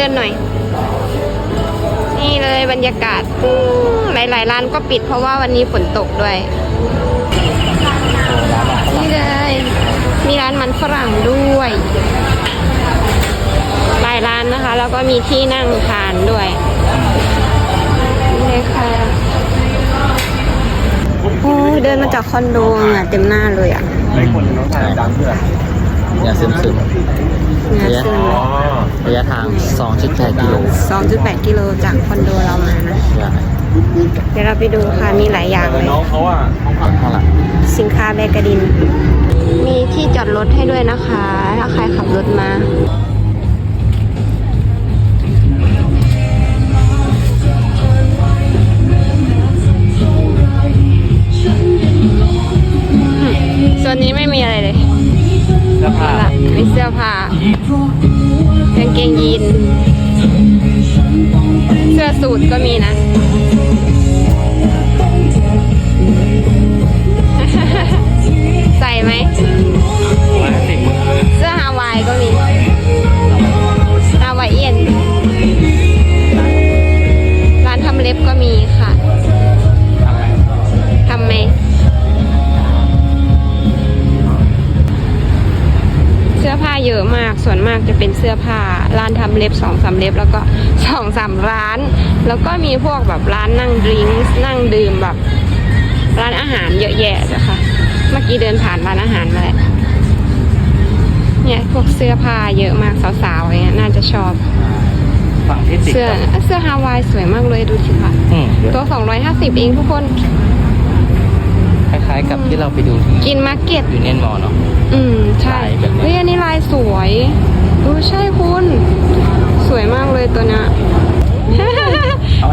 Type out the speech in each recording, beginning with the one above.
ดินหน่อย นี่เลยบรรยากาศอืมหลายๆร้านก็ปิดเพราะว่าวันนี้ฝนตกด้วย นี่เลย มีร้านมันฝรั่งด้วยหลายร้านนะคะ แล้วก็มีที่นั่งทานด้วยนี่เลยค่ะโอ้ยเดินมาจากคอนโดเหงื่อเต็มหน้าเลยอะไม่ควรจะต้องทานดังเพื่ออย่าซึมซึม เหงื่อซึมระยะทาง 2.8 กิโล2.8 กิโลจากคอนโดเรามานะ ใช่เดี๋ยวเราไปดูค่ะ มีหลายอย่างเลย น้องเขาอะข้างหลังสินค้าแบกกระดิน มีที่จอดรถให้ด้วยนะคะ ถ้าใครขับรถมา มีเสื้อผ้ากางเกงยีน เสื้อสูทก็มีนะ เสื้อผ้าเยอะมาก ส่วนมากจะเป็นเสื้อผ้า ร้านทำเล็บสองสามเล็บ แล้วก็สองสามร้าน แล้วก็มีพวกแบบร้านนั่งดริงก์นั่งดื่มแบบ ร้านอาหารเยอะแยะเลยค่ะเมื่อกี้เดินผ่านร้านอาหารมาแหละเนี่ยพวกเสื้อผ้าเยอะมากสาวๆอะไรเงี้ยน่าจะชอบฝั่งที่ติดเสื้อเสื้อฮาวายสวยมากเลยดูสิค่ะอืมตัว250เองทุกคน คล้ายๆกับที่เราไปดูที่กินมาร์เก็ตยูเนียนมอลเนาะ อืม ใช่ลายแบบนี้เฮ้ยอันนี้ลายสวยดูใช่คุณ สวยมากเลยตัวเนี้ย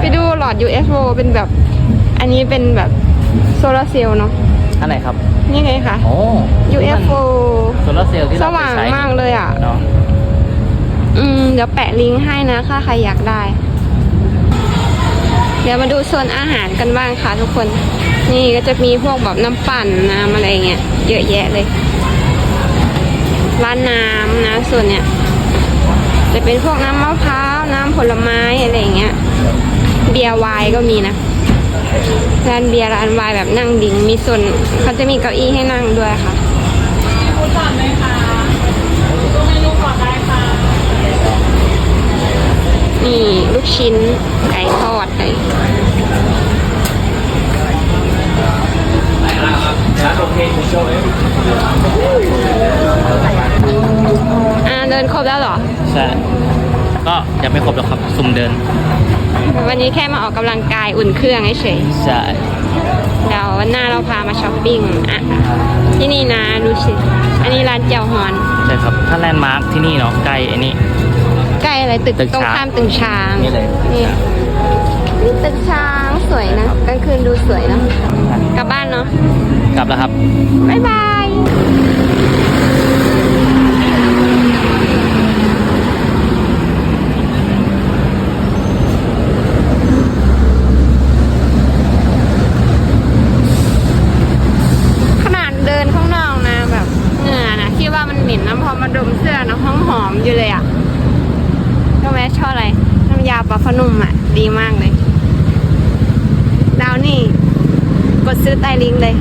ไปดูหลอด UFO เป็นแบบ อันนี้เป็นแบบโซลาร์เซลล์เนาะ อันไหนครับนี่ไงคะ โอ้ UFO โซลาร์เซลล์ที่สเราไปว่างใช้มากเลยอะเนาะอืม เดี๋ยวแปะลิงก์ให้นะถ้าใครอยากได้ เดี๋ยวมาดูโซนอาหารกันบ้างค่ะทุกคน นี่ก็จะมีพวกแบบน้ำปั่นน้ำอะไรเงี้ยเยอะแยะเลย ร้านน้ำนะ ส่วนเนี้ยจะเป็นพวกน้ำมะพร้าวน้ำผลไม้อะไรเงี้ย เบียร์ไวน์ก็มีนะร้านเบียร์ร้านไวน์แบบนั่งดิ่งมีส่วนเขาจะมีเก้าอี้ให้นั่งด้วยค่ะนี่ลูกชิ้นไก่ทอดเลยร้าน ช่ก็ยังไม่ครบหรอกครับซุ่มเดิน วันนี้แค่มาออกกำลังกายอุ่นเครื่องเฉยใช่ๆเดี๋ยววันหน้าเราพามาช้อปปิ้งอะที่นี่นะดูสิอันนี้ร้านเจียวฮอนใช่ครับ ถ้าแลนด์มาร์คที่นี่เนาะใกล้ไอ้นี่ ใกล้อะไรตึกตึกตรงช้างข้ามตึกช้างนี่เลย นี่นี่ตึกช้างสวยนะกลางคืนดูสวยเนอะกลับบ้านเนาะ กลับแล้วครับ บ๊ายบายขนาดเดินข้างนอกนะแบบเหงื่อนะที่ว่ามันเหม็นนะพอมาดมเสื้อนะห้องห อะก็แม่ชอบอะไร น้ำยาปลาขนุ่มอะ ดีมากเลยดาวนี่ กดซื้อใต้ลิงก์เลย